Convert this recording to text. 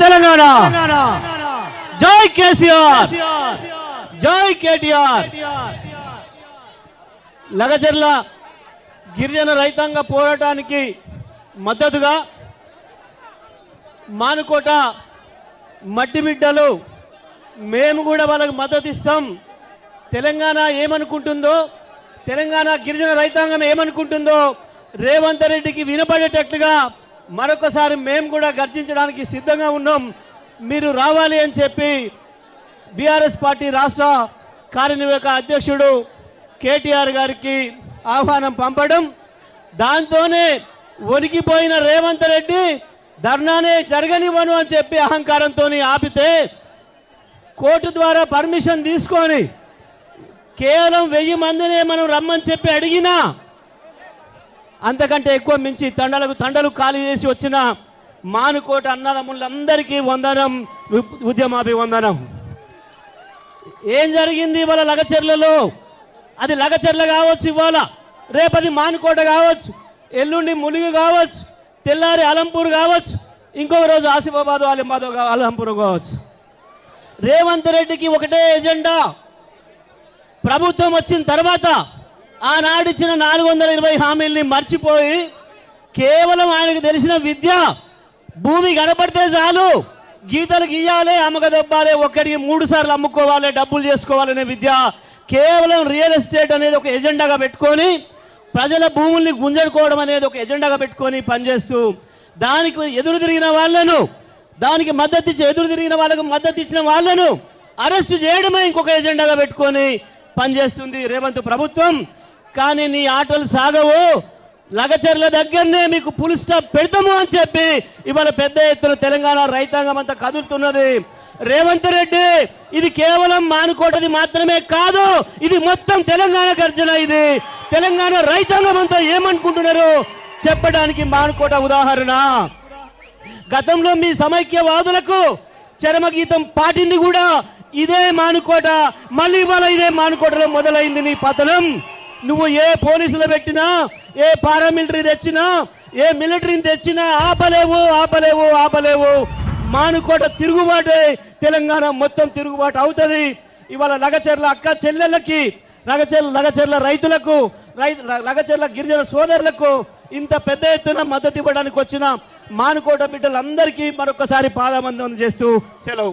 తెలంగాణ. జై కేసీఆర్. జై కేటీఆర్. లగచర్ల గిరిజన రైతాంగ పోరాటానికి మద్దతుగా మానుకోట మట్టి బిడ్డలు మేము కూడా వాళ్ళకి మద్దతు ఇస్తాం. తెలంగాణ ఏమనుకుంటుందో తెలంగాణ గిరిజన రైతాంగం ఏమనుకుంటుందో రేవంత్ రెడ్డికి వినపడేటట్లుగా మరొకసారి మేము కూడా గర్జించడానికి సిద్ధంగా ఉన్నాం. మీరు రావాలి అని చెప్పి బీఆర్ఎస్ పార్టీ రాష్ట్ర కార్యనిర్వాహక అధ్యక్షుడు కేటీఆర్ గారికి ఆహ్వానం పంపడం దాంతోనే వణికిపోయిన రేవంత్ రెడ్డి ధర్నానే జరగనివ్వను అని చెప్పి అహంకారంతో ఆపితే కోర్టు ద్వారా పర్మిషన్ తీసుకొని కేవలం వెయ్యి మందినే మనం రమ్మని చెప్పి అడిగినా అంతకంటే ఎక్కువ మించి తండలకు తండలు ఖాళీ చేసి వచ్చిన మానుకోట అన్నదమ్ములందరికీ వందనం ఉద్యమాభివందనం ఏం జరిగింది ఇవాళ లగచెర్లలో? అది లగచెర్ల కావచ్చు ఇవాళ రేపది మానుకోట కావచ్చు ఎల్లుండి ములుగు కావచ్చు తెల్లారి అలంపూర్ కావచ్చు ఇంకొక రోజు ఆసిఫాబాద్ అలింబాద్ అలంపూర్ కావచ్చు. రేవంత్ రెడ్డికి ఒకటే ఎజెండా. ప్రభుత్వం వచ్చిన తర్వాత ఆనాడిచ్చిన నాలుగు వందల ఇరవై హామీల్ని మర్చిపోయి కేవలం ఆయనకు తెలిసిన విద్య భూమి కనపడితే చాలు గీతలు గీయాలి అమ్మకదొబ్బాలి ఒక్కడికి మూడు సార్లు అమ్ముకోవాలి డబ్బులు చేసుకోవాలనే విద్య కేవలం రియల్ ఎస్టేట్ అనేది ఒక ఎజెండాగా పెట్టుకొని ప్రజల భూముల్ని గుంజడుకోవడం అనేది ఒక ఎజెండాగా పెట్టుకొని పనిచేస్తూ దానికి ఎదురు తిరిగిన వాళ్ళను దానికి మద్దతు ఇచ్చి ఎదురు తిరిగిన వాళ్ళకు మద్దతు ఇచ్చిన వాళ్ళను అరెస్టు చేయడమే ఇంకొక ఎజెండాగా పెట్టుకొని పనిచేస్తుంది రేవంత్ ప్రభుత్వం. కానీ నీ ఆటలు సాగవు. లగచర్ల దగ్గరనే మీకు పులి స్టాప్ పెడతాము అని చెప్పి ఇవాళ పెద్ద ఎత్తున తెలంగాణ రైతాంగం అంతా కదులుతున్నది. రేవంత్ రెడ్డి ఇది కేవలం మానుకోటది మాత్రమే కాదు ఇది మొత్తం తెలంగాణ గర్జన ఇది. తెలంగాణ రైతాంగం అంతా ఏమనుకుంటున్నారు? చెప్పడానికి మానుకోట ఉదాహరణ. గతంలో మీ సమైక్యవాదులకు చరమగీతం పాటింది కూడా ఇదే మానుకోట మళ్ళీ ఇవాళ ఇదే మానుకోటలో మొదలైంది నీ పతనం. నువ్వు ఏ పోలీసులు పెట్టినా ఏ పారామిలిటరీ తెచ్చినా ఏ మిలిటరీని తెచ్చినా ఆపలేవు ఆపలేవు ఆపలేవు. మానుకోట తిరుగుబాటే తెలంగాణ మొత్తం తిరుగుబాటు అవుతుంది. ఇవాళ లగచర్ల అక్క చెల్లెళ్ళకి లగచర్ల లగచర్ల రైతులకు రైతు లగచర్ల గిరిజన సోదరులకు ఇంత పెద్ద ఎత్తున మద్దతు ఇవ్వడానికి వచ్చిన మానుకోట బిడ్డలందరికీ మరొకసారి పాదాబంధం చేస్తూ సెలవు.